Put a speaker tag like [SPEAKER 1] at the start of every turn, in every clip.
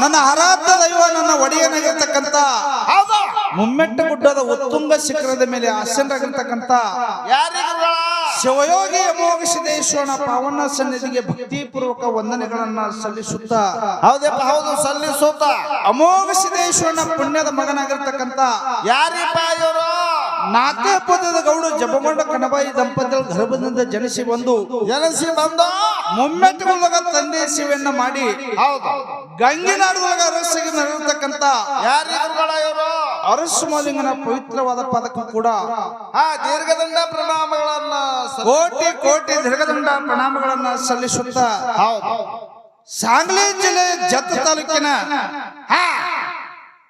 [SPEAKER 1] ನನ್ನ ಆರಾಧ್ಯ ದೈವ ನನ್ನ
[SPEAKER 2] ಒಡೆಯನಾಗಿರ್ತಕ್ಕಂತ
[SPEAKER 1] ಮುಮ್ಮೆಟ್ಟ ಗುಡ್ಡದ ಉತ್ತುಂಗ ಶಿಖರದ ಮೇಲೆ
[SPEAKER 2] ಆಸೀನರಾಗಿರ್ತಕ್ಕಂತ
[SPEAKER 1] ಶಿವಯೋಗಿ ಅಮೋಘ ಸಿದ್ದೇಶ್ವರನ ಪಾವನ ಸನ್ನಿಧಿಗೆ ಭಕ್ತಿಪೂರ್ವಕ ವಂದನೆಗಳನ್ನ ಸಲ್ಲಿಸುತ್ತ
[SPEAKER 2] ಹೌದಪ್ಪ ಹೌದು ಸಲ್ಲಿಸುತ್ತ.
[SPEAKER 1] ಅಮೋಘ ಸಿದ್ದೇಶ್ವರನ ಪುಣ್ಯದ ಮಗನಾಗಿರ್ತಕ್ಕಂತ
[SPEAKER 2] ಯಾರಿಪ್ಪ ಇವರು?
[SPEAKER 1] ನಾಲ್ಕೇ ಪದದ ಗೌಡ ಜಪಗೊಂಡ ಕಣಬಾಯಿ ದಂಪತಿಗಳ ಗರ್ಭದಿಂದ ಜನಿಸಿ ಬಂದು
[SPEAKER 2] ಜನಿಸಿ ಬಂದು
[SPEAKER 1] ಮುಮ್ಮೆಟ್ಟುಗೊಳಗ ತಂದೆ ಶಿವನ್ನ ಮಾಡಿ
[SPEAKER 2] ಹೌದು.
[SPEAKER 1] ಗಂಗಿನಾಡದೊಳಗ ಅರಸಿಗೆ
[SPEAKER 2] ನಡೆಯತಕ್ಕಂತ ಅರಸು
[SPEAKER 1] ಮಾಲಿಂಗನ ಪವಿತ್ರವಾದ ಪದಕ ಕೂಡ
[SPEAKER 2] ಆ ದೀರ್ಘದಂಡ ಪ್ರಣಾಮಗಳನ್ನ
[SPEAKER 1] ಕೋಟಿ ಕೋಟಿ ದೀರ್ಘದಂಡ ಪ್ರಣಾಮಗಳನ್ನ ಸಲ್ಲಿಸುತ್ತಾ.
[SPEAKER 2] ಹೌದು.
[SPEAKER 1] ಸಾಂಗ್ಲಿ ಜಿಲ್ಲೆ ಜತ್ ತಾಲೂಕಿನ
[SPEAKER 2] ಹಾ.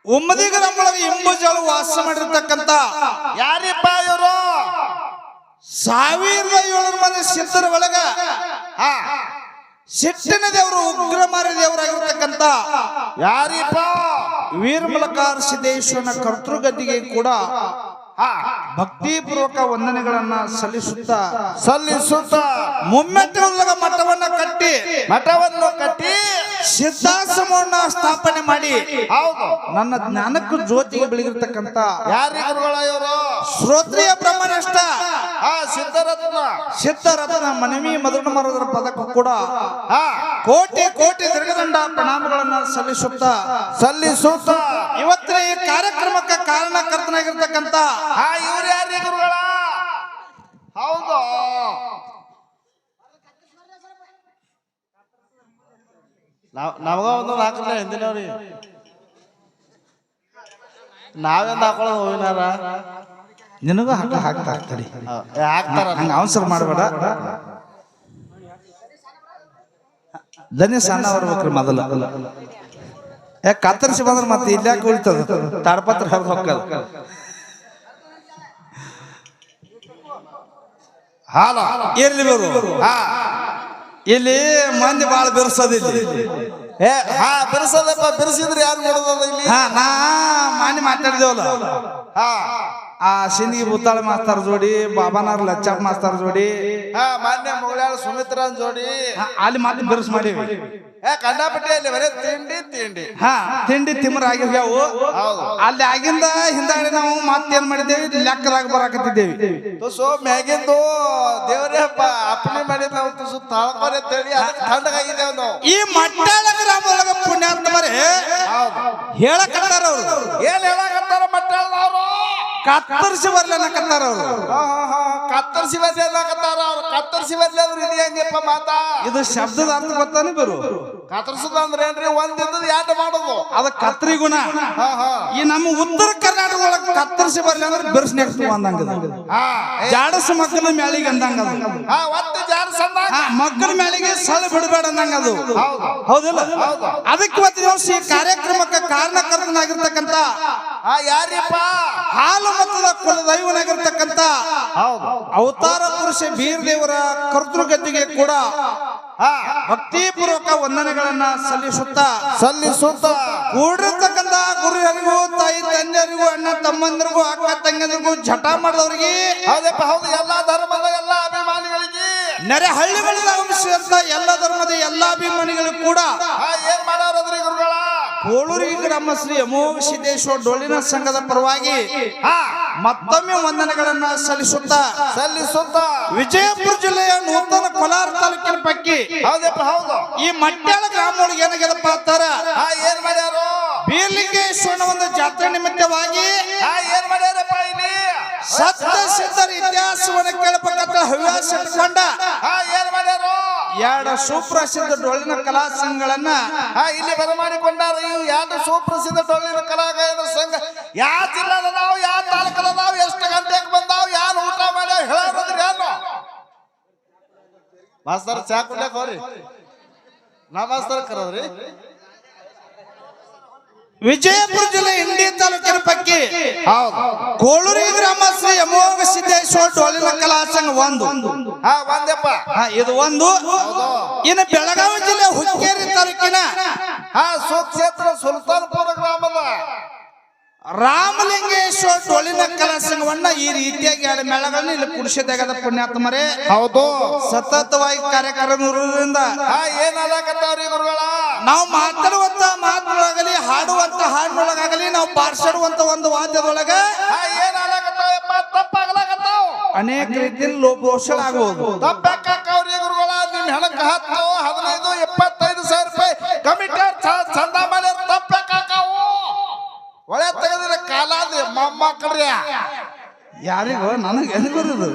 [SPEAKER 1] ಉಮ್ಮದಿ ಗ್ರಾಮದೊಳಗೆ ಇಂಬುಜಾಳು ವಾಸ ಮಾಡಿರ್ತಕ್ಕಂಥ
[SPEAKER 2] ಯಾರಿಪ್ಪ ಇವರು?
[SPEAKER 1] ಸಾವಿರದ ಏಳರ ಮಂದಿ ಸಿದ್ಧರ ಒಳಗ
[SPEAKER 2] ಹಾ
[SPEAKER 1] ಸಿಟ್ಟಿನ ದೇವರು ಉಗ್ರ ಮಾರಿ ದೇವರಾಗಿರ್ತಕ್ಕಂಥ
[SPEAKER 2] ಯಾರಿಪ್ಪ?
[SPEAKER 1] ವೀರಮಲಕಾರ ಸಿದ್ದೇಶ್ವರನ ಕರ್ತೃಗದ್ದಿಗೆ ಕೂಡ ಭಕ್ತಿಪೂರ್ವಕ ವಂದನೆಗಳನ್ನ ಸಲ್ಲಿಸುತ್ತಾ
[SPEAKER 2] ಸಲ್ಲಿಸುತ್ತ
[SPEAKER 1] ಮುಮ್ಮೆಟ್ಟಿನೊಳಗ ಮಠವನ್ನ ಕಟ್ಟಿ
[SPEAKER 2] ಮಠವನ್ನು ಕಟ್ಟಿ
[SPEAKER 1] ಸಿದ್ಧಾಶ್ರಮವನ್ನ ಸ್ಥಾಪನೆ ಮಾಡಿ.
[SPEAKER 2] ಹೌದು.
[SPEAKER 1] ನನ್ನ ಜ್ಞಾನಕ್ಕೂ ಜ್ಯೋತಿಗೆ ಬೆಳಗಿರ್ತಕ್ಕಂತ
[SPEAKER 2] ಯಾರಿ ಗುರುಗಳ ಇವರು?
[SPEAKER 1] ಶ್ರೋತ್ರಿಯ ಬ್ರಹ್ಮನಷ್ಟ
[SPEAKER 2] ಆ ಸಿದ್ಧರತ್ನ.
[SPEAKER 1] ಸಿದ್ಧರತ್ನ ಮನವಿ ಮಧುರ ಮರದರ ಪದಕ್ಕೂ ಕೂಡ ಕೋಟಿ ಕೋಟಿ ದೀರ್ಘದಂಡ ಪ್ರಣಾಮಗಳನ್ನ ಸಲ್ಲಿಸುತ್ತಾ.
[SPEAKER 2] ಸಲ್ಲಿಸುತ್ತ.
[SPEAKER 1] ಇವತ್ತಿನ ಈ ಕಾರ್ಯಕ್ರಮಕ್ಕೆ
[SPEAKER 2] ಕಾರಣಕರ್ತನಾಗಿರ್ತಕ್ಕಂತ ಹೌದು. ನಾವ್ ನಮಗ ಒಂದು ಹಾಕಲ್ಲ ಹಿಂದಿನವ್ರಿಗೆ ನಾವೆಂದ ಹಾಕೊಳ್ಳೋದು ಹೂವಿನಾರ?
[SPEAKER 1] ನಿನಗೂ ಹಾಕ ಹಾಕ್ತಾ
[SPEAKER 2] ಹಾಕ್ತಾರ
[SPEAKER 1] ಹಂಗ ಅವಸರ ಮಾಡಬೇಡ. ದನಿ ಸಣ್ಣ ಬರ್ಬೇಕ್ರಿ ಮೊದಲು. ಯಾಕೆ ಕತ್ತರಿಸಿ ಬಂದ್ರೆ ಮತ್ತೆ ಇಲ್ಯಾಕೆ ಉಳಿತದ ತಾಡ್ಪತ್ರ ಹರಿದು ಹೋಗ್ತದ
[SPEAKER 2] ಹಾಲ.
[SPEAKER 1] ಇರ್ಲಿ ಬರು
[SPEAKER 2] ಹಾ.
[SPEAKER 1] ಇಲ್ಲಿ ಮಂದಿ ಬಾಳ ಬಿರ್ಸೋದಿಲ್ಲ.
[SPEAKER 2] ಏ ಹಾ ಬಿರ್ಸದಪ್ಪ ಬಿರ್ಸಿದ್ರೆ ಯಾರು ಮಾಡೋದ ಇಲ್ಲಿ?
[SPEAKER 1] ಹಾ ನಾ ಮಾನಿ ಮಾತಾಡಿದೇವಲ್ಲ.
[SPEAKER 2] ಹಾ.
[SPEAKER 1] ಆ ಸಿಂದಗಿ ಬುತ್ತಾಳ ಮಾಸ್ತಾರ ಜೋಡಿ ಬಾಬಾನಾರ್ ಲಚ್ಚಪ್ಪ ಮಾಸ್ತಾರ ಜೋಡಿ
[SPEAKER 2] ಹಾ ಮಾನ್ಯ ಮುಗಳಾಳ ಸುಮಿತ್ರಾನ್ ಜೋಡಿ.
[SPEAKER 1] ಅಲ್ಲಿ ಮಾತು ಬಿರ್ಸ್ ಮಾಡೀವಿ.
[SPEAKER 2] ಏ ಕಂಡಾಪಟ್ಟಿ ಅಲ್ಲಿ ಬರೇ ತಿಂಡಿ ತಿಂಡಿ.
[SPEAKER 1] ಹಾ ತಿಂಡಿ ತಿಮ್ಮರ ಆಗಿರ್ಯಾವು
[SPEAKER 2] ಹೌದು.
[SPEAKER 1] ಅಲ್ಲಿ ಆಗಿಂದ ಹಿಂದಾಡಿ ನಾವು ಮಾತೇನ್ ಮಾಡಿದ್ದೇವೆ? ಲೆಕ್ಕದಾಗ ಬರಾಕತ್ತಿದ್ದೇವೆ.
[SPEAKER 2] ತುಸು ಮ್ಯಾಗಿಂದು ದೇವರೇ ಅಪ್ಪಣೆ ಮಾಡಿ ನಾವು ತುಸು ತಾಳ್ಕೊರೆ ತೇಳಿ ತಣ್ಣಗಾಗಿದ್ದೇವೆ ನಾವು.
[SPEAKER 1] ಈ ಮಟ್ಟಾಳ ಗ್ರಾಮದೊಳಗ ಪುಣ್ಯಾತ್ಮರೇ ಹೇಳಕತ್ತಾರ ಅವ್ರು.
[SPEAKER 2] ಏನ್ ಮಟ್ಟದವ್ರು
[SPEAKER 1] ಕತ್ತರಿಸಿ ಬರ್ಲನ್ನಕತ್ತಾರ ಅವ್ರು.
[SPEAKER 2] ಕತ್ತರಿಸಿ ಬದ್ಲಿ ಅನ್ನಕತ್ತಾರ ಅವ್ರು. ಕತ್ತರಿಸಿ ಬರ್ಲಿ ಅಂದ್ರೆ ಇದು ಹೆಂಗಪ್ಪ ಮಾತಾ?
[SPEAKER 1] ಇದು ಶಬ್ದದ ಅರ್ಥ ಗೊತ್ತಾನೆ ಬರು.
[SPEAKER 2] ಕತ್ತರಿಸುದು ಅಂದ್ರೆ ಏನ್ರಿ? ಒಂದ್ ಇದ್ದದ್ ಯಾಟ ಮಾಡೋದು.
[SPEAKER 1] ಅದ ಕತ್ರಿ ಗುಣ. ಈ ನಮ್ಮ ಉತ್ತರ ಕರ್ನಾಟಕ ಒಳಗ ಕತ್ತರಿಸಿ ಬರ್ಲಿ ಅಂದ್ರೆ ಬೆರ್ಸ್ ನೆಕ್ಸ್ಟ್ ಅಂದಂಗ ಜಾಡಸ ಮಕ್ಕಳ ಮ್ಯಾಲಿಗೆ ಅಂದಂಗ
[SPEAKER 2] ಸಂದ
[SPEAKER 1] ಹಾ ಮಕ್ಕಳ ಮ್ಯಾಲಿಗೆ ಸಳ ಬಿಡಬೇಡ ಅಂದಂಗ ಅದು.
[SPEAKER 2] ಹೌದು
[SPEAKER 1] ಹೌದಿಲ್ಲ? ಅದಕ್ಕೆ ಇವತ್ತು ವರ್ಷ ಈ ಕಾರ್ಯಕ್ರಮಕ್ಕೆ
[SPEAKER 2] ಕಾರಣಕರ್ತನಾಗಿರ್ತಕ್ಕಂತ ಯಾರಿಪ್ಪ?
[SPEAKER 1] ಹಾಲು ಮತದ ಕುಲದೈವನಾಗಿರ್ತಕ್ಕಂತ
[SPEAKER 2] ಹೌದು.
[SPEAKER 1] ಅವತಾರ ಪುರುಷ ಬೀರ್ ದೇವರ ಕರ್ತೃಗತಿಗೆ ಕೂಡ
[SPEAKER 2] ಹಾ
[SPEAKER 1] ಭಕ್ತಿಪೂರ್ವಕ ವಂದನೆಗಳನ್ನ ಸಲ್ಲಿಸುತ್ತಾ
[SPEAKER 2] ಸಲ್ಲಿಸುತ್ತ
[SPEAKER 1] ಗುರು ಗುರುಹರಿಗೂ ತಾಯಿ ತಂದೆಯರಿಗೂ ಅಣ್ಣ ತಮ್ಮಂದರಿಗೂ ಅಕ್ಕ ತಂಗಿಯರಿಗೂ ಜಟ ಮಾಡಿದವ್ರಿಗೆ
[SPEAKER 2] ಹೌದಪ್ಪ ಹೌದು ಎಲ್ಲಾ ಧರ್ಮದ ಎಲ್ಲಾ ಅಭಿಮಾನಿಗಳಿಗೆ.
[SPEAKER 1] ನೆರೆ ಹಳ್ಳಿಗಳಿಂದ ಆಗಮಿಸಿದಂತ ಎಲ್ಲ ಧರ್ಮದ ಎಲ್ಲಾ ಅಭಿಮಾನಿಗಳು ಕೂಡ
[SPEAKER 2] ಏನ್ ಮಾಡೋರದ್ರಿ ಗುರುಗಳ?
[SPEAKER 1] ಕೋಳೂರಿ ಗ್ರಾಮ ಶ್ರೀ ಅಮೋಘ ಸಿದ್ದೇಶ್ವರ ಡೊಳ್ಳಿನ ಸಂಘದ ಪರವಾಗಿ ಮತ್ತೊಮ್ಮೆ ವಂದನೆಗಳನ್ನ ಸಲ್ಲಿಸುತ್ತಾ
[SPEAKER 2] ಸಲ್ಲಿಸುತ್ತ
[SPEAKER 1] ವಿಜಯಪುರ ಜಿಲ್ಲೆಯ ನೂತನ ಕೋಲಾರ ತಾಲೂಕಿನ ಪಕ್ಕಿ
[SPEAKER 2] ಹೌದಪ್ಪ ಹೌದು.
[SPEAKER 1] ಈ ಮಟ್ಟಾಳ ಗ್ರಾಮ ಒಳಗೆ ಏನಾಗ್ಯದಪ್ಪ ಅಂತಾರ?
[SPEAKER 2] ಏನ್ ಮಾಡ್ಯಾರ?
[SPEAKER 1] ಬೀರ್ಲಿಂಗೇಶ್ವರನ ಒಂದು ಜಾತ್ರೆ ನಿಮಿತ್ತವಾಗಿ
[SPEAKER 2] ಏನ್ ಮಾಡ್ಯಾರಪ್ಪ ಇಲ್ಲಿ?
[SPEAKER 1] ಸತ್ಯ ಸಿದ್ಧರ ಇತಿಹಾಸವನ್ನು ಕೇಳಬೇಕಂತ ಹವ್ಯಾಸ ಇಟ್ಕೊಂಡ
[SPEAKER 2] ಏನ್ ಮಾಡ್ಯಾರು?
[SPEAKER 1] ಎರಡು ಸುಪ್ರಸಿದ್ಧ ಡೊಳ್ಳಿನ ಕಲಾ ಸಂಘಗಳನ್ನ
[SPEAKER 2] ಇಲ್ಲಿ ಬರಮಾಡಿಕೊಂಡಾರ ಇವು ಎರಡು ಸುಪ್ರಸಿದ್ಧ ಡೊಳ್ಳಿನ ಕಲಾಗಾಯನ ಸಂಘ ಯಾವ ಜಿಲ್ಲಾದ ನಾವು ಯಾವ ನಾವು ಎಷ್ಟು ಗಂಟೆಗೆ ಬಂದಾವ್, ಯಾರು ಊಟ ಮಾಡ್ಯಾವ ಹೇಳೋದ್ರಿ ಮಾಸ್ತರ್ ಚಾ ನಾ ಮಾಸ್ತರ್ ಕರದ್ರಿ.
[SPEAKER 1] ವಿಜಯಪುರ ಜಿಲ್ಲೆ ಇಂಡಿ ತಾಲೂಕಿನ
[SPEAKER 2] ಪಕ್ಕಿ.
[SPEAKER 1] ಕೋಳೂರಿ ಗ್ರಾಮ ಶ್ರೀ ಅಮೋಘ ಸಿದ್ದೇಶ್ವರ ಡೊಳ್ಳಿನ ಕಲಾ ಸಂಘ ಒಂದು
[SPEAKER 2] ಒಂದಪ್ಪ.
[SPEAKER 1] ಇದು ಒಂದು. ಇನ್ನು ಬೆಳಗಾವಿ ಜಿಲ್ಲೆ ಹುಕ್ಕೇರಿ ತಾಲೂಕಿನ
[SPEAKER 2] ಸುಕ್ಷೇತ್ರ ಸುಲ್ತಾನ್ಪುರ ಗ್ರಾಮದ.
[SPEAKER 1] ರಾಮಲಿಂಗೇಶ್ವರ ಡೊಳ್ಳಿನ ಕಲಾ ಸಂಘವನ್ನ ಈ ರೀತಿಯಾಗಿ ಎರಡು ಮೇಳಗಳನ್ನ ಇಲ್ಲಿ ಕುಡಿಸಿದಾಗದ ಪುಣ್ಯಾತ್ಮರೇ.
[SPEAKER 2] ಹೌದು.
[SPEAKER 1] ಸತತವಾಗಿ ಕಾರ್ಯಕ್ರಮ ಇರುವುದರಿಂದ
[SPEAKER 2] ಹಾ ಏನ್ ಅಲಾಕತ್ತಾವ್ರಿ ಗುರುಗಳ?
[SPEAKER 1] ನಾವು ಮಾತಾಡುವಂತ ಮಾತುಗಳಾಗಲಿ ಹಾಡುವಂತ ಹಾಡಿನೊಳಗಾಗಲಿ ನಾವು ಪಾರ್ಸಡುವಂತ ಒಂದು ವಾದ್ಯದೊಳಗ
[SPEAKER 2] ತಪ್ಪಾಗ್ಲಾಗತ್ತಾವ
[SPEAKER 1] ಅನೇಕ ರೀತಿಯಲ್ಲಿ ಲೋಪದೋಷಗಳಾಗಬಹುದು
[SPEAKER 2] ತಪ್ಪಾಕವ್ರಿ ಗುರುಗಳ? ನಿಮ್ ಹೆಣಕ್ಕೆ ಹತ್ತು ಹದಿನೈದು ಇಪ್ಪತ್ತೈದು ಸಾವಿರ ರೂಪಾಯಿ ಕಮಿಟರ್ ಚಂದ ಮಾಡ್ಯಾರ ತಪ್ಪಾಕಾವು ಒಳ್ಳೆ ತೆಗೆದ್ರೆ ಕಾಲಾದ
[SPEAKER 1] ಯಾರಿಗೋ ನನಗೆ ಎಲ್ಲಿ ಬರೋದು?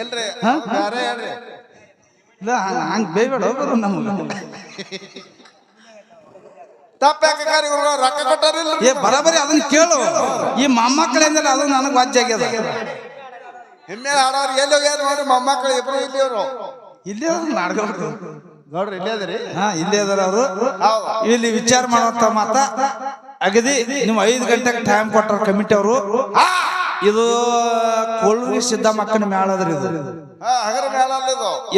[SPEAKER 2] ಇಲ್ರಿ ಯಾರೇ ಹೇಳ್ರಿ
[SPEAKER 1] ಇಲ್ಲ ಹಂಗ ಬೇಬೇಡ ಬರು ನಮ್ಗೆ.
[SPEAKER 2] ತಪ್ಪಾಕಾರಿ ರೊಕ್ಕ ಕೊಟ್ಟಾರಿಲ್ಲ
[SPEAKER 1] ಏ ಬರಬರಿ ಅದನ್ನ ಕೇಳು. ಈ ಮೊಮ್ಮಕ್ಕಳಿಂದ ಅದು ನನಗೆ ವಾಜ್ಯ ಆಗ್ಯದ.
[SPEAKER 2] ಹಿಮ್ಮೆ ಹಾಡೋರು ಎಲ್ಲಿ ಹೋಗ್ಯಾರ ನೋಡಿ ಮೊಮ್ಮಕ್ಕಳು ಇಬ್ರು ಇಲ್ಲಿ ಅವರು
[SPEAKER 1] ಇಲ್ಲೇ
[SPEAKER 2] ನೋಡ್ರಿ ಇಲ್ಲೇ ಅದ್ರಿ
[SPEAKER 1] ಹಾ ಇಲ್ಲೇ ಅದಾರ ಅವರು.
[SPEAKER 2] ಹೌದು.
[SPEAKER 1] ಇಲ್ಲಿ ವಿಚಾರ ಮಾಡುವಂತ ಮಾತ. ಅಗದಿ ನೀವು ಐದು ಗಂಟೆಗೆ ಟೈಮ್ ಕೊಟ್ಟರು ಕಮಿಟಿ ಅವರು
[SPEAKER 2] ಇದು
[SPEAKER 1] ಇದು ಸಿದ್ಧ ಸಿದ್ದಮ್ಮಕ್ಕನ ಮೇಳದ್ರಿ ಇದು.
[SPEAKER 2] ಇದು.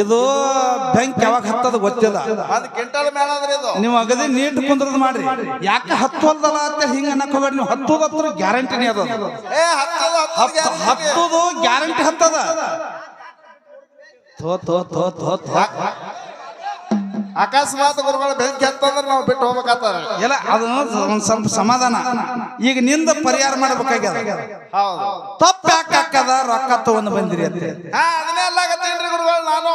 [SPEAKER 1] ಇದು. ಬೆಂಕಿ ಯಾವಾಗ ಹತ್ತದ ಗೊತ್ತಿಲ್ಲ. ನೀವು ಅಗದಿ ನೀಟ್ ಕುಂದ್ರದ್ ಮಾಡ್ರಿ. ಯಾಕೆ ಹತ್ತುವಲ್ದಲ್ಲ ಅಂತ ಹಿಂಗ ಅನ್ನಕ್ ಹೋಗ್ಬೇಡಿ ನೀವು ಹತ್ತೋದ್ ಹತ್ರ ಗ್ಯಾರಂಟಿನೇ ಅದ.
[SPEAKER 2] ಹತ್ತೋದು
[SPEAKER 1] ಗ್ಯಾರಂಟಿ ಹತ್ತದ ಥೋ ತೋ ಥೋ ಥೋ ಥೋ.
[SPEAKER 2] ಅಕಸ್ಮಾತ್ ಗುರುಗಳು ಬೆಂಕಿ ಹತ್ತಂದ್ರೆ ನಾವು ಬಿಟ್ಟು ಹೋಗ್ಬೇಕಾಗ್ತದ.
[SPEAKER 1] ಇಲ್ಲ ಅದು ಒಂದ್ ಸ್ವಲ್ಪ ಸಮಾಧಾನ. ಈಗ ನಿಂದ ಪರಿಹಾರ ಮಾಡ್ಬೇಕಾಗ್ಯದ?
[SPEAKER 2] ಹೌದು.
[SPEAKER 1] ತಪ್ಪ ಯಾಕೆ ಹಾಕದ ರೊಕ್ಕ ತಗೊಂಡ್ ಬಂದಿರಿ ಅಂತ
[SPEAKER 2] ಹಾ ಅದನ್ನೇ ಅಲ್ಲಾಗತ್ತೇನ್ರಿ ಗುರುಗಳು ನಾನು?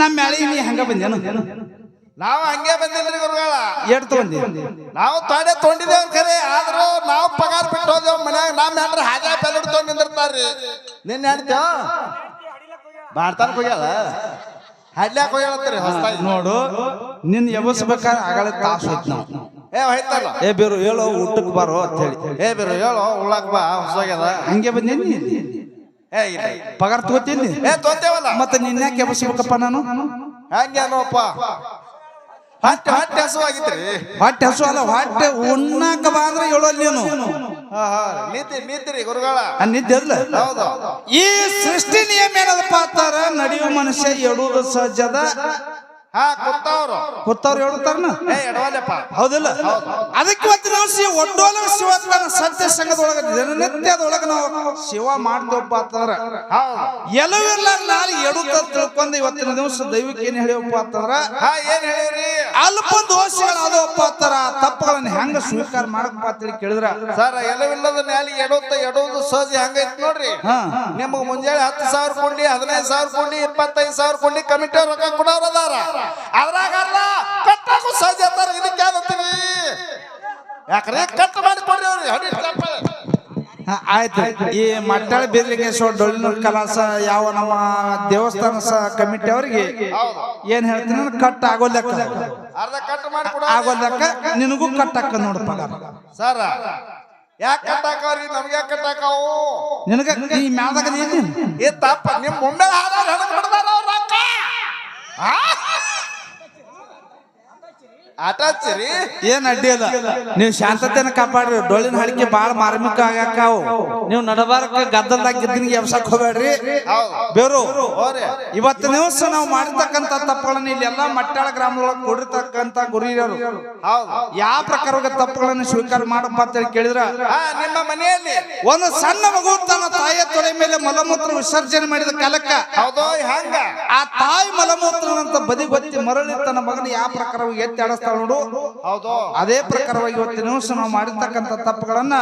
[SPEAKER 1] ನಮ್ಮ ಮ್ಯಾಳಿ ನೀ ಹಂಗ ಬಂದೇನು?
[SPEAKER 2] ನಾವು ಹಂಗೆ ಬಂದಿಲ್ರಿ ಗುರುಗಳ.
[SPEAKER 1] ಎಡ್ ತಗೊಂಡಿ
[SPEAKER 2] ನಾವು ತೊಡೆ ತೊಂಡಿದೇವ್ ಖರೆ ಆದ್ರೂ ನಾವು ಪಗಾರ ಬಿಟ್ಟು ಹೋದೇವ್ ಮನ್ಯಾಗ. ನಮ್ಮ ಹೆಂಡ್ರ ಹಾಜಾ ಬೆಲ್ಲ ತೊಗೊಂಡ್ ನಿಂದಿರ್ತಾರ್ರಿ. ನಿನ್ನ ಹೇಳ್ತೇವ ಬಾಡ್ತಾನ ಹೋಗ್ಯಾಳ ಹಡ್ಲ್ಯಾಕ ಹೋಗ್ಯಾಳತ್ರಿ ಹೊಸ್ತಾಗಿ.
[SPEAKER 1] ನೋಡು ನಿನ್ ಎಬಸ್ಬೇಕಾದ್ರೆ ಆಗಲೇ ತಾಸು ಹೋಯ್ತು ನಾವು.
[SPEAKER 2] ಏ ಹೋಯ್ತಲ್ಲ?
[SPEAKER 1] ಏ ಬೇರು ಹೇಳೋ ಊಟಕ್ಕೆ ಬಾರೋ ಅಂತ ಹೇಳಿ.
[SPEAKER 2] ಏ ಬೇರು ಹೇಳು ಉಳ್ಳಾಕ ಬಾ ಹೊಸಾಗ್ಯದ
[SPEAKER 1] ಹಂಗೆ ಬಂದೀನಿ
[SPEAKER 2] ಏ ಇಲ್ಲ
[SPEAKER 1] ಪಗಾರ ತಗೋತೀನಿ
[SPEAKER 2] ಏ ತೊಂತೇವಲ್ಲ
[SPEAKER 1] ಮತ್ತೆ ನಿನ್ಯಾಕೆ ಎಬಸ್ಬೇಕಪ್ಪ ನಾನು?
[SPEAKER 2] ಹಂಗೆ ಹೊಟ್ಟೆ ಹಟ್ಟೆ ಹಟ್ಟೆ ಹಸುವಾಗಿತ್ತು
[SPEAKER 1] ಹೊಟ್ಟೆ ಹಸು ಅಲ್ಲ ಹೊಟ್ಟೆ ಉಣ್ಣಾಕ ಬಾ ಅಂದ್ರೆ ಹೇಳೋಲ್ಲ ನೀನು.
[SPEAKER 2] ಹಾ ಹಾ ನೀತಿ ನೀತಿರಿ ಗುರುಗಳ.
[SPEAKER 1] ಆ
[SPEAKER 2] ಹೌದು.
[SPEAKER 1] ಈ ಸೃಷ್ಟಿ ನಿಯಮ ಏನದಪ್ಪ ಅಂತಾರ? ನಡೆಯುವ ಮನುಷ್ಯ ಎಡುವುದು ಸಹಜದ
[SPEAKER 2] ಹಾ ಕೂತವ್ರು
[SPEAKER 1] ಕೂತವ್ರು ಹೇಳುತ್ತಾರನ?
[SPEAKER 2] ಏ ಎಡವಲ್ಲಪ್ಪ.
[SPEAKER 1] ಹೌದಿಲ್ಲ. ಅದಕ್ಕೆ ಮತ್ತೆ ನಾವು ಶಿವ ಒಡ್ಡೋಲ ಶಿವತ್ವನ ಸತ್ಯ ಸಂಘದೊಳಗ ದಿನನಿತ್ಯದೊಳಗ ನಾವು ಶಿವ ಮಾಡ್ತೇವಪ್ಪ ಅಂತಂದ್ರ
[SPEAKER 2] ಹೌದು.
[SPEAKER 1] ನಾನು ಎಡುತ್ತ ತಿಳ್ಕೊಂಡ್ ಇವತ್ತಿನ ದಿವಸ ದೈವಕ್ಕೆ ಏನ್ ಹೇಳಿವಪ್ಪ ಅಂತಂದ್ರ
[SPEAKER 2] ಹಾ ಏನ್ ಹೇಳಿರಿ?
[SPEAKER 1] ಅಲ್ಪ ದೋಷಗಳು ಅದವಪ್ಪ ಅಂತಾರ ತಪ್ಪುಗಳನ್ನ ಹೆಂಗ ಸ್ವೀಕಾರ ಮಾಡಪ್ಪ ಅಂತೇಳಿ ಕೇಳಿದ್ರ.
[SPEAKER 2] ಸರ್ ಎಲ್ಲವಿಲ್ಲದ ಮ್ಯಾಲೆ ಎಡುತ್ತ ಎಡುವುದು ಸಹಜ ಹಂಗೈತಿ ನೋಡ್ರಿ. ನಿಮಗ್ ಮುಂಜಾನೆ ಹತ್ತು ಸಾವಿರ ಕೊಂಡಿ ಹದಿನೈದು ಸಾವಿರ ಕೊಂಡಿ ಇಪ್ಪತ್ತೈದು ಸಾವಿರ ಕೊಂಡಿ ಕಮಿಟಿ ರೊಕ್ಕ ಕೊಡೋರು ಅದಾರ. ಅದ್ರಾಗ ಅಲ್ಲ ಕಟ್ಟಕ್ಕೂ ಅಂತಾರೆ ಅಂತಾರ ಇದಕ್ಕೆ ಅಂತೀವಿ ಯಾಕಂದ್ರೆ ಕಟ್ ಮಾಡಿ ಕೊಡ್ರಿ ಅವ್ರಿಗೆ ಹಡಿ.
[SPEAKER 1] ಹಾ, ಆಯ್ತು. ಈ ಮಟ್ಟಾಳ ಬೀರ್ಲಿಂಗೇಶ್ವರ ಡೊಳ್ಳಿನ ಕಲಾಸ ಯಾವ ನಮ್ಮ ದೇವಸ್ಥಾನ ಕಮಿಟಿ ಅವರಿಗೆ ಏನ್ ಹೇಳ್ತೀನಿ ಕಟ್ ಆಗೋ ಲೆಕ್ಕ.
[SPEAKER 2] ಅರ್ಧ ಕಟ್ ಮಾಡಿ ಕೊಡ
[SPEAKER 1] ಆಗೋ ಲೆಕ್ಕ ನಿನಗೂ ಕಟ್ ಹಾಕ ನೋಡು ಪಗಾರ
[SPEAKER 2] ಸರ್ ಯಾಕೆ ಕಟ್ಟಾಕವ್ರಿ ನಮ್ಗೆ ಯಾಕೆ ಕಟ್ಟಾಕವು
[SPEAKER 1] ನಿನಗ ಈ ಮ್ಯಾದಾಗ ನೀನು.
[SPEAKER 2] ಈ ತಪ್ಪ ನಿಮ್ ಮುಂದೆ ಹಾಡೋರು ಹೆಣಕ್ ಬಿಡ್ದಾರ ಅವ್ರ ಆ? ಆಟ ಹಚ್ಚಿರಿ?
[SPEAKER 1] ಏನ್ ಅಡ್ಡಿ ಅದ ನೀವು ಶಾಂತತೆನ ಕಾಪಾಡ್ರಿ. ಡೊಳ್ಳಿನ ಹಳಿಕೆ ಬಾಳ ಮಾರ್ಮಿಕ ಆಗಾಕಾವು ನೀವು ನಡಬಾರಕ ಗದ್ದಲ್ದಾಗ ಗಿದ್ದನಿಗೆ ಎಬ್ಸಕ್ ಹೋಗ್ಬೇಡ್ರಿ. ಬೇರು ಇವತ್ತು ದಿವಸ ನಾವು ಮಾಡಿರ್ತಕ್ಕಂತ ತಪ್ಪುಗಳನ್ನ ಇಲ್ಲಿ ಎಲ್ಲಾ ಮಟ್ಟಾಳ ಗ್ರಾಮದೊಳಗೆ ಕೊಡಿರ್ತಕ್ಕಂತ ಗುರಿಯರು. ಯಾವ ಪ್ರಕಾರವಾಗಿ ತಪ್ಪುಗಳನ್ನ ಸ್ವೀಕಾರ ಮಾಡಪ್ಪ ಅಂತ ಹೇಳಿ ಕೇಳಿದ್ರ
[SPEAKER 2] ನಿಮ್ಮ ಮನೆಯಲ್ಲಿ.
[SPEAKER 1] ಒಂದು ಸಣ್ಣ ಮಗು ತನ್ನ ತಾಯಿಯ ತೊಡೆ ಮೇಲೆ ಮಲಮೂತ್ರ ವಿಸರ್ಜನೆ ಮಾಡಿದ ಕಾಲಕ್ಕ
[SPEAKER 2] ಹೌದೋ ಹಂಗ.
[SPEAKER 1] ಆ ತಾಯಿ ಮಲಮೂತ್ರನಂತ ಬದಿ ಬದಿ ಮರಳಿ ತನ್ನ ಮಗನ ಯಾವ ಪ್ರಕಾರವಾಗಿ ಎತ್ತಿ ಆಡಿಸ್ತಾಳ ನೋಡು.
[SPEAKER 2] ಹೌದು.
[SPEAKER 1] ಅದೇ ಪ್ರಕಾರವಾಗಿ ಇವತ್ತಿನ ದಿವಸ ನಾವು ಮಾಡಿರ್ತಕ್ಕಂಥ ತಪ್ಪುಗಳನ್ನ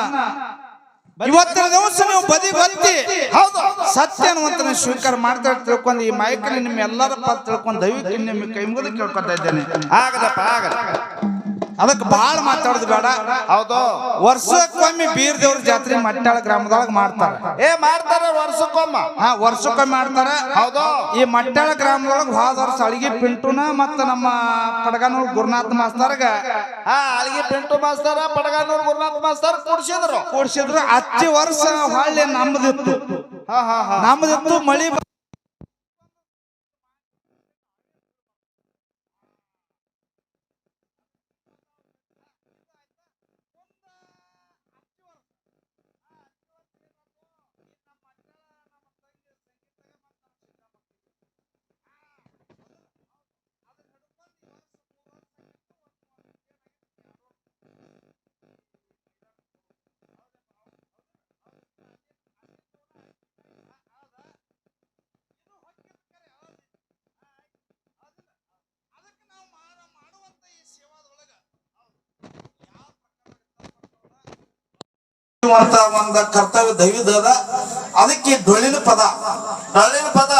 [SPEAKER 1] ಇವತ್ತಿನ ದಿವಸ ನೀವು ಬದಿ ಬತ್ತಿ.
[SPEAKER 2] ಹೌದು.
[SPEAKER 1] ಸತ್ಯ ಅನ್ನುವಂತ ನೀವು ಸ್ವೀಕಾರ ಮಾಡ್ತಾ ತಿಳ್ಕೊಂಡು ಈ ಮಾಯಕಲ್ಲಿ ನಿಮ್ಮ ಎಲ್ಲರ ಪಾತ್ರ ತಿಳ್ಕೊಂಡು ದಯವಿಟ್ಟು ನಿಮ್ಮ ಕೈ ಮುಗಿದು ಕೇಳ್ಕೊತಾ ಇದ್ದೇನೆ.
[SPEAKER 2] ಆಗದಪ್ಪ ಆಗದ.
[SPEAKER 1] ಅದಕ್ಕೆ ಬಹಳ ಮಾತಾಡೋದು ಬೇಡ.
[SPEAKER 2] ಹೌದು.
[SPEAKER 1] ವರ್ಷಕ್ಕೊಮ್ಮೆ ಬೀರ್ ದೇವ್ರ ಜಾತ್ರೆ ಮಟ್ಟಾಳ ಗ್ರಾಮದೊಳಗೆ ಮಾಡ್ತಾರ.
[SPEAKER 2] ಏ ಮಾಡ್ತಾರ ವರ್ಷಕ್ಕೊಮ್ಮ.
[SPEAKER 1] ಹಾ ವರ್ಷಕ್ಕೊಮ್ಮೆ ಮಾಡ್ತಾರ.
[SPEAKER 2] ಹೌದು.
[SPEAKER 1] ಈ ಮಟ್ಟಾಳ ಗ್ರಾಮದೊಳಗೆ ಹೋದ ವರ್ಷ ಅಳಿಗೆ ಪಿಂಟುನ ಮತ್ತ ನಮ್ಮ ಪಡಗನೂರ್ ಗುರುನಾಥ ಮಾಸ್ತರ್ಗ
[SPEAKER 2] ಹಾ ಅಳಿಗೆ ಪಿಂಟು ಮಾಸ್ತರ ಪಡಗಾನೂರ್ ಗುರುನಾಥ ಮಾಸ್ತರ್ ಕೂಡ್ಸಿದ್ರು.
[SPEAKER 1] ಕೂಡ್ಸಿದ್ರು. ಹಚ್ಚಿ ವರ್ಷ ಹೊಳ್ಳಿ ನಮ್ಮದಿತ್ತು
[SPEAKER 2] ಹಾ ಹಾ ಹಾ.
[SPEAKER 1] ನಮ್ಮದಿತ್ತು ಮಳಿ ಕಟ್ಟುವಂತ ಒಂದು ಕರ್ತವ್ಯ ದೈವದ ಅದ. ಅದಕ್ಕೆ ಡೊಳ್ಳಿನ ಪದ.
[SPEAKER 2] ಡೊಳ್ಳಿನ ಪದ.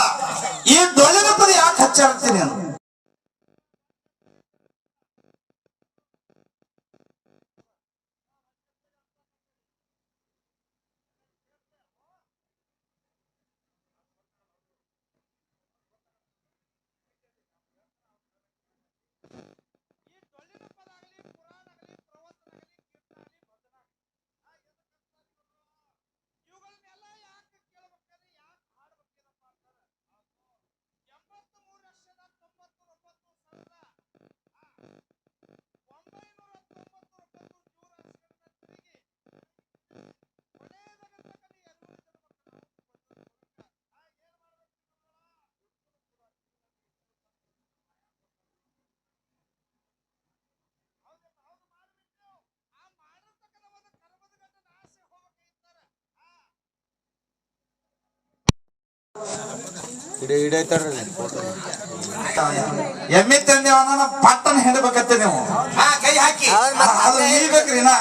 [SPEAKER 1] ಈ ಡೊಳ್ಳಿನ ಪದ ಯಾಕೆ ಹಚ್ಚಾಡ್ತೀನಿ ನಾನು? ಎಮ್ಮೆ ತಂದೆ ಅವನ ಪಟ್ಟನ ಹಿಡಬೇಕತ್ತೆ ನೀವು.
[SPEAKER 2] ಆ ಕೈ ಹಾಕಿ.
[SPEAKER 1] ಅದು ಈಬೇಕ್ರಿ ನಾ.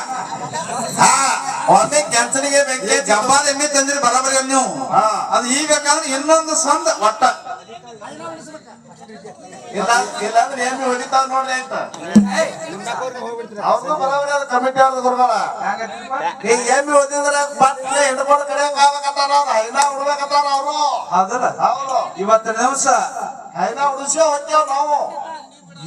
[SPEAKER 1] ಹಾ ಒಂದೇ ಕೆಂಚನಿಗೆ ಬೆಂಕಿ ಜಂಬಾದ ಎಮ್ಮಿ ತಂದ್ರಿ ಬರಬರಿ ನೀವು.
[SPEAKER 2] ಆ
[SPEAKER 1] ಅದು ಈಗಬೇಕಾದ್ರೆ ಇನ್ನೊಂದು ಸಂದ ಒಟ್ಟ.
[SPEAKER 2] ಇಲ್ಲ ಇಲ್ಲಾಂದ್ರೆ ಏನ್ ಹೊಡಿತಾವ ನೋಡ್ರಿ ಅಂತ. ಅವ್ರದ್ದು ಬರಾಬರಿ ಅದ ಕಮಿಟಿ ಅವ್ರದ್ದು ಗುರುಗಳ ಈಗ ಏಮಿ ಓದಿದ್ರೆ ಬಟ್ಲೆ ಹಿಡ್ಕೊಂಡು ಕಡಿಯಕ್ ಆಗ್ಬೇಕತ್ತಾರ ಅವ್ರು. ಹೈನಾ ಅವರು.
[SPEAKER 1] ಹೌದಲ್ಲ?
[SPEAKER 2] ಹೌದು.
[SPEAKER 1] ಇವತ್ತಿನ ದಿವಸ
[SPEAKER 2] ಹೈನಾ ನಾವು.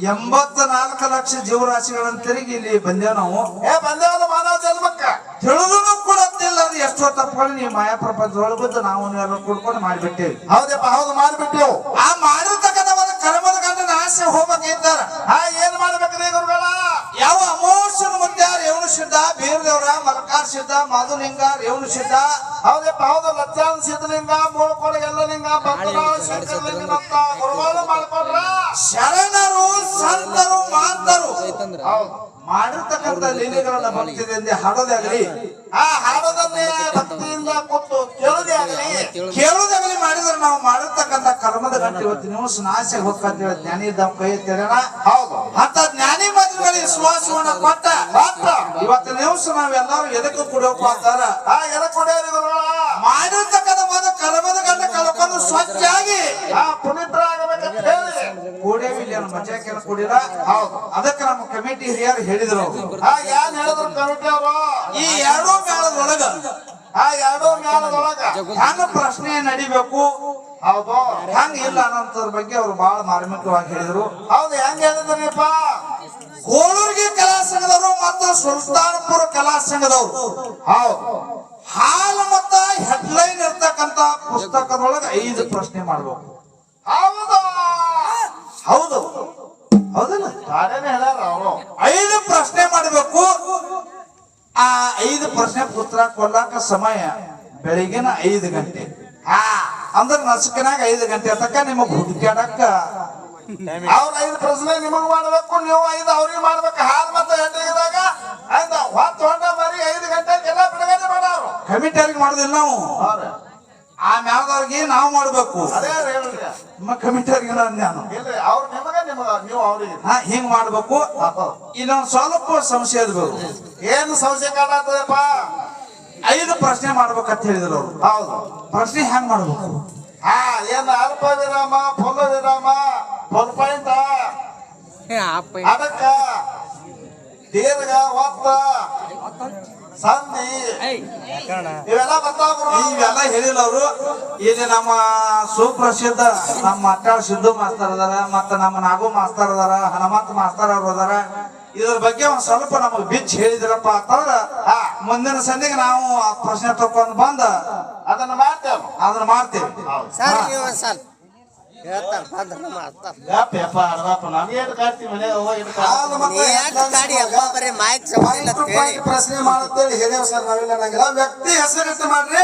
[SPEAKER 1] ಎಂಬತ್ತ ನಾಲ್ಕು ಲಕ್ಷ ಜೀವರಾಶಿಗಳನ್ನ ತಿರುಗಿ ಇಲ್ಲಿ ಬಂದೇವ್ ನಾವು.
[SPEAKER 2] ಏ ಬಂದೇವಲ್ಲ ಮಾನವ ಜನ್ಮಕ್ಕ.
[SPEAKER 1] ತಿಳಿದು ಕೂಡ ಗೊತ್ತಿಲ್ಲ ಅದು ಎಷ್ಟೋ ತಪ್ಪುಗಳು ನೀವು ಮಾಯಾ ಪ್ರಪಂಚದೊಳಗೆ ನಾವು ಎಲ್ಲ ಕೂಡ್ಕೊಂಡು ಮಾಡಿಬಿಟ್ಟೇವಿ.
[SPEAKER 2] ಹೌದಪ್ಪ ಹೌದು ಮಾಡಿಬಿಟ್ಟೆವು.
[SPEAKER 1] ಆ Hi, ಸಿದ್ಧ ಬೀರದೇವ್ರ ಮಲಕಾರ್ ಸಿದ್ಧ ಮಾಧುಲಿಂಗ ರೇವಣ ಸಿದ್ಧ.
[SPEAKER 2] ಹೌದಪ್ಪ ಹೌದು ಲತ್ಯಾನ ಸಿದ್ಧಲಿಂಗ ಮೂಳ್ಕೊಡ ಎಲ್ಲಲಿಂಗ ಶಂಕರಲಿಂಗನಂತ ಗುರುಗಳು ಮಾಡ್ಕೊಂಡ್ರ
[SPEAKER 1] ಶರಣರು ಸಂತರು ಮಾತರು.
[SPEAKER 2] ಹೌದು
[SPEAKER 1] ಮಾಡಿರ್ತಕ್ಕಂಥ ಲೀಲೆಗಳನ್ನ ಭಕ್ತಿಯಿಂದ ಹಾಡೋದಾಗಲಿ
[SPEAKER 2] ಆ ಹಾಡೋದನ್ನೇ ಭಕ್ತಿಯಿಂದ ಕೊಟ್ಟು ಕೇಳೋದೇ ಆಗಲಿ.
[SPEAKER 1] ಕೇಳೋದಾಗಲಿ ಮಾಡಿದ್ರೆ ನಾವು ಮಾಡಿರ್ತಕ್ಕಂಥ ಕರ್ಮದ ಗಂಟೆ ಇವತ್ತು ನೀವು ನಾಶ ಹೋಗ್ತೇವೆ ಜ್ಞಾನಿ ದಪ್ಪ ಕೈ ತೆರೆಣ
[SPEAKER 2] ಹೌದು.
[SPEAKER 1] ಅಂತ ಜ್ಞಾನಿ ಮಕ್ಕಳಿಗೆ ಸುವಾಸವನ್ನ ಕೊಟ್ಟ
[SPEAKER 2] ಮಾತ್ರ.
[SPEAKER 1] ಇವತ್ತಿನ ದಿವಸ ನಾವೆಲ್ಲರೂ ಎದಕ್ಕೆ ಕುಡಿಯೋಕು ಅಂತಾರ
[SPEAKER 2] ಆ ಎದ ಕೊಡೇರಿ ಗುರುಗಳ
[SPEAKER 1] ಮಾಡಿರ್ತಕ್ಕಂಥ ಒಂದು ಕರ್ಮದ ಗಂಡ ಕಳ್ಕೊಂಡು ಸ್ವಚ್ಛಾಗಿ
[SPEAKER 2] ಆ ಪುನೀತರಾಗಬೇಕಂತ ಹೇಳಿ.
[SPEAKER 1] ಕೂಡೇವಿಲ್ಲ ಮಜಾಕೆನ ಕುಡಿಲ್ಲ
[SPEAKER 2] ಹೌದು.
[SPEAKER 1] ಅದಕ್ಕೆ ನಮ್ಮ ಕಮಿಟಿ ಹಿರಿಯರು ಹೇಳಿದ್ರು.
[SPEAKER 2] ಏನ್ ಹೇಳಿದ್ರು ಕಮಿಟಿ ಅವರು?
[SPEAKER 1] ಈ ಎರಡೂ ಮೇಳದೊಳಗ
[SPEAKER 2] ಆ ಎರಡೂ
[SPEAKER 1] ಹೆಂಗ ಪ್ರಶ್ನೆ ನಡಿಬೇಕು?
[SPEAKER 2] ಹೌದು.
[SPEAKER 1] ಹೆಂಗ ಇಲ್ಲ ಅನ್ನೋದ್ರ ಬಗ್ಗೆ ಅವ್ರು ಬಹಳ ಮಾರ್ಮಿಕವಾಗಿ ಹೇಳಿದ್ರು.
[SPEAKER 2] ಹೌದು ಹೆಂಗ ಹೇಳಿದ್ರಪ್ಪ
[SPEAKER 1] ಕೋಳೂರಿಗೆ ಕಲಾ ಸಂಘದವರು ಮತ್ತು ಸುಲ್ತಾನ್ಪುರ ಕಲಾ ಸಂಘದವರು.
[SPEAKER 2] ಹೌದು.
[SPEAKER 1] ಹಾಲು ಮತ್ತ ಹೆಡ್ಲೈನ್ ಇರ್ತಕ್ಕಂತ ಪುಸ್ತಕದೊಳಗೆ ಐದು ಪ್ರಶ್ನೆ ಮಾಡ್ಬೇಕು.
[SPEAKER 2] ಹೌದು?
[SPEAKER 1] ಹೌದು. ಹೌದಲ್ಲ? ಐದು ಪ್ರಶ್ನೆ ಮಾಡಬೇಕು. ಆ ಐದು ಪ್ರಶ್ನೆ ಉತ್ತರ ಕೊಡ್ಲಾಕ ಸಮಯ ಬೆಳಿಗ್ಗೆನ ಐದು ಗಂಟೆ.
[SPEAKER 2] ಹಾ
[SPEAKER 1] ಅಂದ್ರ ನಸುಕಿನಾಗ ಐದು ಗಂಟೆ ತಕ್ಕ ನಿಮಗ್ ಹುಡುಕ್ಯಾಡಕ್ಕ.
[SPEAKER 2] ಅವ್ರ ಐದು ಪ್ರಶ್ನೆ ನಿಮಗ್ ಮಾಡ್ಬೇಕು ನೀವು ಐದು ಅವ್ರಿಗೆ ಮಾಡ್ಬೇಕು. ಹಾಲ್ ಮತ್ತೆ ಹೆಂಡಿಗಿದಾಗ ಆಯ್ತ? ಹೊತ್ತು ಹೊಂಡ ಮರಿ ಐದು ಗಂಟೆಗೆಲ್ಲ ಬಿಡುಗಡೆ ಮಾಡೋರು
[SPEAKER 1] ಕಮಿಟಿಯವ್ರಿಗೆ ಮಾಡುದಿಲ್ಲ ನಾವು. ಆ ಮ್ಯಾಲದವ್ರಿಗೆ ನಾವು ಮಾಡ್ಬೇಕು.
[SPEAKER 2] ಅದೇ
[SPEAKER 1] ಕಮಿಟಿಯವ್ರಿಗೆ ನಾನು.
[SPEAKER 2] ಇಲ್ಲ ಅವ್ರು ನಿಮಗ ನೀವು ಅವ್ರಿಗೆ
[SPEAKER 1] ಹಾ ಹಿಂಗ್ ಮಾಡ್ಬೇಕು. ಇನ್ನೊಂದ್ ಸ್ವಲ್ಪ ಸಂಶಯ ಇರ್ಬೇಕು
[SPEAKER 2] ಏನು ಸಂಶಯ ಕಾಣತ್ತದಪ್ಪ
[SPEAKER 1] ಐದು ಪ್ರಶ್ನೆ ಮಾಡ್ಬೇಕಂತ ಹೇಳಿದ್ರು ಅವ್ರು.
[SPEAKER 2] ಹೌದು.
[SPEAKER 1] ಪ್ರಶ್ನೆ ಹೆಂಗ್ ಮಾಡ್ಬೇಕು?
[SPEAKER 2] ಹಾ ಏನ್ ಅಲ್ಪ ವಿರಾಮ ಫುಲ್ ವಿರಾಮ ಫುಲ್ ಪಾಯಿಂಟ್ ಅದಕ್ಕ ದೀರ್ಘ ಒತ್ತ. ಸಂಧಿ ಇವೆಲ್ಲ ಬರ್ತಾವ.
[SPEAKER 1] ಇವೆಲ್ಲ ಹೇಳಿಲ್ಲ ಅವರು ಇಲ್ಲಿ ನಮ್ಮ ಸುಪ್ರಸಿದ್ಧ ನಮ್ಮ ಮಕ್ಕಳ ಸಿದ್ದು ಮಾಸ್ತರ್ ಅದಾರ ಮತ್ತ ನಮ್ಮ ನಾಗು ಮಾಸ್ತರ್ ಅದಾರ ಹನುಮಂತ ಮಾಸ್ತರ್ ಅವ್ರು ಅದಾರ. ಇದ್ರ ಬಗ್ಗೆ ಒಂದ್ ಸ್ವಲ್ಪ ನಮಗ್ ಬಿಚ್ ಹೇಳಿದ್ರಪ್ಪ ಅಂತಂದ್ರ
[SPEAKER 2] ಹಾ.
[SPEAKER 1] ಮುಂದಿನ ಸಂಧಿಗೆ ನಾವು ಆ ಪ್ರಶ್ನೆ ತಕೊಂಡ್ ಬಂದ
[SPEAKER 2] ಅದನ್ನ ಮಾಡ್ತೇವೆ.
[SPEAKER 1] ಅದನ್ನ ಮಾಡ್ತೇವೆ
[SPEAKER 3] ಸರ್ ನೀವು ಒಂದ್ ಸ್ವಲ್ಪ ಹೇಳ್ತಾರ ಬಂದ್ರ ಮಾಡ್ತಾರ
[SPEAKER 2] ಯಪ್ಪ ಅರ್ಧಪ್ಪ ಹೋಗಿ
[SPEAKER 3] ಗಾಡಿ ಹಬ್ಬ ಬರೀ
[SPEAKER 1] ಪ್ರಶ್ನೆ ಮಾಡುತ್ತೇಳಿ. ಹೇಳೇವ್ ಸರ್ ನಾವಿಲ್ಲ ನಂಗಿಲ್ಲ ವ್ಯಕ್ತಿ ಹೆಸರಿಟ್ಟು ಮಾಡ್ರಿ.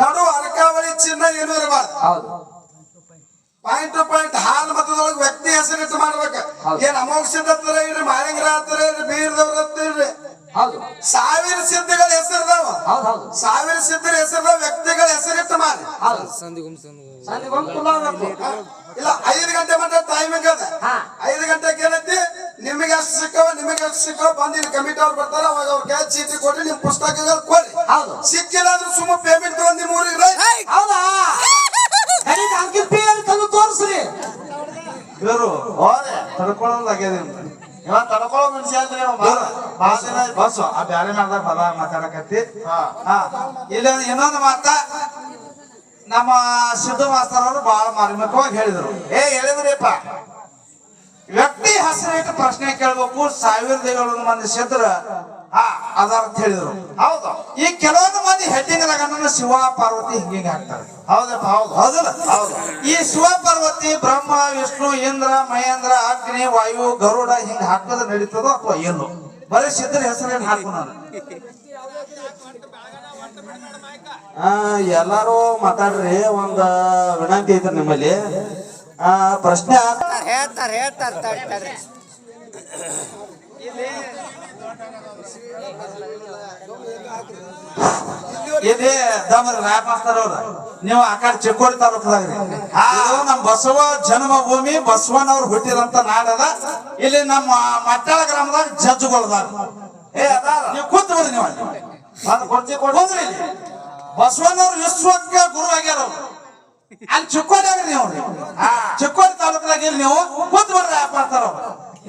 [SPEAKER 1] ನಡು ಅರ್ಕಾವಳಿ ಚಿನ್ನ ಏನು ಇರಬಾರ್ದು. ಪಾಯಿಂಟ್ ಟು ಪಾಯಿಂಟ್ ಹಾಲ್ ಮತದೊಳಗೆ ವ್ಯಕ್ತಿ ಹೆಸರಿಟ್ಟು ಮಾಡ್ಬೇಕು. ಏನ್ ಅಮೋಘ ಸಿದ್ಧ ಹತ್ತಿರ ಇಡ್ರಿ ಮಾಳಿಂಗ್ರ ಹತ್ತಿರ ಇಡ್ರಿ ಬೀರ್ದವ್ರ ಹತ್ತಿರ ಇಡ್ರಿ ಸಾವಿರ ಸಿದ್ಧಗಳ ಹೌದು ಸಾವಿರ ಸಿದ್ಧರ ಹೆಸರು ವ್ಯಕ್ತಿಗಳ ಹೆಸರಿಟ್ಟು ಮಾಡಿ. ಇಲ್ಲ ಐದು ಗಂಟೆ ಮಟ್ಟ ಟೈಮಿಂಗ್ ಅದ. ಐದು ಗಂಟೆಗೆ ಏನೈತಿ ನಿಮಗೆ
[SPEAKER 4] ಎಷ್ಟು ಸಿಕ್ಕವ ನಿಮಗೆ ಎಷ್ಟು ಸಿಕ್ಕವ ಬಂದು ಇಲ್ಲಿ ಕಮಿಟಿ ಅವ್ರು ಬರ್ತಾರ ಅವಾಗ ಅವ್ರ ಕ್ಯಾಚ್ ಚೀಟಿ ಕೊಡ್ರಿ ನಿಮ್ ಪುಸ್ತಕಗಳು ಕೊಡ್ರಿ
[SPEAKER 5] ಹೌದು.
[SPEAKER 4] ಸಿಕ್ಕಿಲ್ಲ ಅಂದ್ರೆ ಸುಮ್ಮ ಪೇಮೆಂಟ್ ತಗೊಂಡ್ ನಿಮ್ ಊರಿಗೆ ರೈ
[SPEAKER 5] ಹೌದಾ? ನನಗೆ ಅಂಕಿಲ್ ಪೇ ತಂದು ತೋರಿಸ್ರಿ.
[SPEAKER 1] ಇವರು
[SPEAKER 2] ಹೋದೆ
[SPEAKER 1] ತಡ್ಕೊಳ್ಳೋದಾಗ್ಯದ
[SPEAKER 2] ಇವ ತಡ್ಕೊಳ್ಳೋ ಮನುಷ್ಯ ಅಂದ್ರೆ ಇವ ಬಾಳ ಬಾಳ ದಿನ ಆಯ್ತು.
[SPEAKER 1] ಆ ಬ್ಯಾರೆ ಮಾಡ್ದಾಗ ಪದ ಮಾತಾಡಕತ್ತಿ
[SPEAKER 2] ಹಾ.
[SPEAKER 1] ಇಲ್ಲ ಇನ್ನೊಂದು ಮಾತ ನಮ್ಮ ಸಿದ್ದು ಮಾಸ್ತರ್ ಅವರು ಬಹಳ ಮಾರ್ಮಿಕವಾಗಿ ಹೇಳಿದರು
[SPEAKER 2] ಏ ಹೇಳಿದ್ರಿಪ್ಪ
[SPEAKER 1] ವ್ಯಕ್ತಿ ಹೆಸರಿಟ್ಟು ಪ್ರಶ್ನೆ ಕೇಳ್ಬೇಕು ಸಾವಿರದ ಏಳು ಮಂದಿ ಸಿದ್ರ ಅದಾರ ಅಂತ ಹೇಳಿದ್ರು.
[SPEAKER 2] ಹೌದು.
[SPEAKER 1] ಈ ಕೆಲವೊಂದು ಮಂದಿ ಹೆಡ್ಡಿಂಗ್ ಲಗನ ಶಿವ ಪಾರ್ವತಿ ಹಿಂಗೆ ಹಾಕ್ತಾರೆ
[SPEAKER 2] ಹೌದಪ್ಪ ಹೌದು.
[SPEAKER 1] ಹೌದಲ್ಲ?
[SPEAKER 2] ಹೌದು.
[SPEAKER 1] ಈ ಶಿವ ಪಾರ್ವತಿ ಬ್ರಹ್ಮ ವಿಷ್ಣು ಇಂದ್ರ ಮಹೇಂದ್ರ ಅಗ್ನಿ ವಾಯು ಗರುಡ ಹಿಂಗ ಹಾಕೋದು ನಡೀತದೋ ಅಥವಾ ಏನು? ಬರೀ ಸಿದ್ಧರ ಹೆಸರೇನು ಹಾಕು ನಾನು?
[SPEAKER 5] ಆ, ಎಲ್ಲಾರು ಮಾತಾಡ್ರಿ ಒಂದ ವಿನಂತಿ ಐತ್ರಿ ನಿಮ್ಮಲ್ಲಿ. ಆ ಪ್ರಶ್ನೆ
[SPEAKER 3] ಹೇಳ್ತಾರೆ ಹೇಳ್ತಾರೆ
[SPEAKER 1] ಇದೇ ದಮರ್ ರಾಯ್ ಮಾಸ್ತರ್ ಅವ್ರ. ನೀವು ಆ ಕಡೆ ಚಿಕ್ಕೋಡಿ ತಾಲೂಕದಾಗ್ರಿ ನಮ್ಮ ಬಸವ ಜನ್ಮಭೂಮಿ ಬಸವನವ್ರು ಹುಟ್ಟಿದಂತ ನಾಡದ ಇಲ್ಲಿ ನಮ್ಮ ಮಟ್ಟಾಳ ಗ್ರಾಮದಾಗ ಜಡ್ಜ್ಗಳದಾರ
[SPEAKER 2] ಏ, ಅದಾರ?
[SPEAKER 1] ನೀವು ಕೂತ್ ಬರ್ರಿ ನೀವು ಅಲ್ಲಿ.
[SPEAKER 2] ಬಂದು ಕುರ್ಚಿ ಕೊಡು
[SPEAKER 1] ಹೋದ್ರಿ ಇಲ್ಲಿ. ಬಸವಣ್ಣವ್ರು ವಿಶ್ವಕ್ಕೆ ಗುರು ಆಗ್ಯಾರ ಅಲ್ಲಿ ಅಲ್ಲಿ ಆಗ್ರಿ ನೀವು. ಚಿಕ್ಕೋಡಿ ತಾಲೂಕದಾಗ ಇಲ್ಲಿ ನೀವು. ಕೂತ್ ಬರ್ರಿ ಮಾಡ್ತಾರ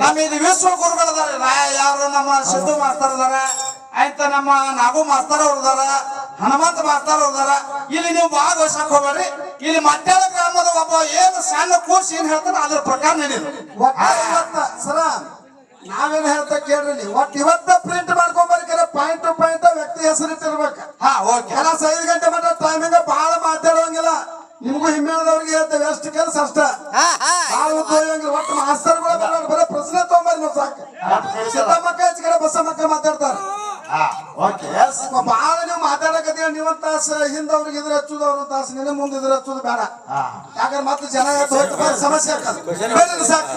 [SPEAKER 1] ನಮ್ಮ ಇದು ವಿಶ್ವ ಗುರುಗಳದಾರ ರಾಯ ಯಾರು ನಮ್ಮ ಸಿದ್ದು ಮಾಸ್ತರ್ ಅದಾರ ಆಯ್ತ ನಮ್ಮ ನಾಗು ಮಾಸ್ತರ್ ಅವ್ರು ಅದಾರ ಹನುಮಂತ ಮಾಸ್ತರ್ ಅವ್ರದಾರ ಇಲ್ಲಿ ನೀವು ಭಾಗವಹಿಸಕ್ ಹೋಗ್ಬೇಡ್ರಿ. ಇಲ್ಲಿ ಮಟ್ಟಾಳ ಗ್ರಾಮದ ಒಬ್ಬ ಏನು ಸಣ್ಣ ಕೂರ್ಸಿ ಏನ್ ಹೇಳ್ತಾರ ಅದ್ರ ಪ್ರಕಾರ ನಡೀರಿ.
[SPEAKER 4] ಸರ ನಾವೇನ್ ಹೇಳ್ತಾ ಕೇಳ್ರಿ ಒಟ್ಟು ಇವತ್ತ ಪ್ರಿಂಟ್ ಮಾಡ್ಕೊಂಬರ್ಕರ ಪಾಯಿಂಟ್ ಟು ಪಾಯಿಂಟ್ ವ್ಯಕ್ತಿ ಹೆಸರಿಟ್ಟಿರ್ಬೇಕು.
[SPEAKER 1] ಹಾ ಓಕೆ
[SPEAKER 4] ಕೆಲಸ ಐದು ಗಂಟೆ ಮಟ್ಟ ಟೈಮಿಂಗ್ ಬಹಳ ಮಾತಾಡೋಂಗಿಲ್ಲ. ನಿಮ್ಗೂ ಹಿಮ್ಮೇಳದವ್ರಿಗೆ ಹೇಳ್ತೇವೆ ಎಷ್ಟು ಕೆಲಸ ಅಷ್ಟ.
[SPEAKER 3] ಹಾ ಹಾ.
[SPEAKER 4] ಬಹಳ ಉದ್ಯೋಗ ಒಟ್ಟು ಮಾಸ್ತರ್ಗಳು ಬರೋರು ಬರೀ ಪ್ರಶ್ನೆ ತಗೊಂಬರ್ರಿ ನೀವು ಸಾಕು. ಸಿದ್ದಮ್ಮಕ್ಕ ಹೆಚ್ಚು ಕಡೆ ಬಸಮ್ಮಕ್ಕ ಮಾತಾಡ್ತಾರೆ.
[SPEAKER 2] ಹಾ ಓಕೆ.
[SPEAKER 4] ನೀವು ತಾಸು ಹಿಂದವ್ರಿಗೆ ಇದ್ರ ಹಚ್ಚುದು ಅವ್ರ ತಾಸು ನಿನ್ನ ಮುಂದೆ ಇದ್ರ ಹಚ್ಚುದು ಬೇಡ. ಯಾಕಂದ್ರೆ ಮತ್ತೆ ಜನ ಸಮಸ್ಯೆ ಆಗ್ತದೆ. ಬೇರೆ ಸಾಕು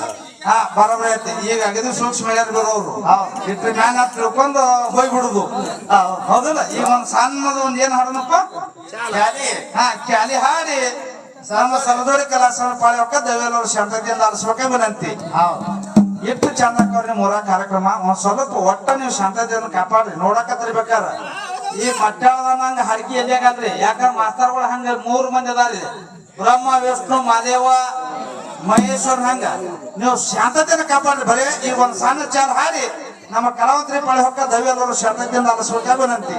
[SPEAKER 1] ಹಾ ಬರೋಬ್ಬರಿ ಐತಿ ಈಗ ಆಗಿದ್ರೆ ಸೂಕ್ಷ್ಮ ಹೇಳ್ಯಾರ ಬರೋರು. ಇಟ್ಟು ಮ್ಯಾಲ ತಿಳ್ಕೊಂಡು ಹೋಗ್ಬಿಡುದು. ಹೌದಲ್ಲ? ಈಗ ಒಂದ್ ಸಣ್ಣದ ಒಂದ್ ಏನ್ ಹಾಡನಪ್ಪ
[SPEAKER 2] ಕ್ಯಾಲಿ.
[SPEAKER 1] ಹಾ ಕ್ಯಾಲಿ ಹಾಡಿ. ನಮ್ಮ ಸರದೋಡಿ ಕಲಾಸನ ಪಾಳ್ಯವಕ್ಕ ದೇವೇಲವ್ರ ಶಬ್ದದಿಂದ ಅರಸ್ಬೇಕ ವಿನಂತಿ. ಎಷ್ಟು ಚಂದ ಆಕವ್ರಿ ಮೂರ ಕಾರ್ಯಕ್ರಮ. ಒಂದ್ ಸ್ವಲ್ಪ ಒಟ್ಟ ನೀವು ಶಾಂತತೆಯನ್ನು ಕಾಪಾಡ್ರಿ. ನೋಡಕ ತರಿಬೇಕಾರ ಈ ಮಟ್ಟಾಳದ ಹರಕಿ ಎಲ್ಲಿಯಾಗಲ್ರಿ? ಯಾಕಂದ್ರೆ ಮಾಸ್ತರ್ಗಳು ಹಂಗ ಮೂರ್ ಮಂದಿ ಅದಾರಿ ಬ್ರಹ್ಮ ವಿಷ್ಣು ಮಹದೇವ ಮಹೇಶ್ವರ ಹಂಗ. ನೀವು ಶಾಂತತೆನ ಕಾಪಾಡ್ರಿ. ಬರೀ ಈ ಒಂದ್ ಸಣ್ಣ ಚಾಲ್ ಹಾಡಿ. ನಮ್ಮ ಕಲಾವಂತರಿ ಪಳೆ ಹೊಕ್ಕ ದೈವೇಲವ್ರ ಶಾಂತತೆಯಿಂದ ಅರಸ್ಬೇಕ ವಿನಂತಿ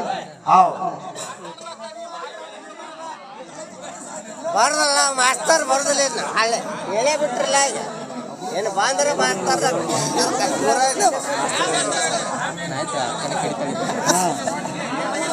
[SPEAKER 2] ಹೌದು
[SPEAKER 3] ಬರ್ದಲ್ಲ ಮಾಸ್ತರ್ ಬರ್ದಿಲ್ಲ ಹಳೆ ಹಳ್ಳೆ ಹೇಳೇ ಬಿಟ್ರಲ್ಲ ಈಗ. ಏನು ಬಾಂದ್ರೆ ಮಾಸ್ತರ್.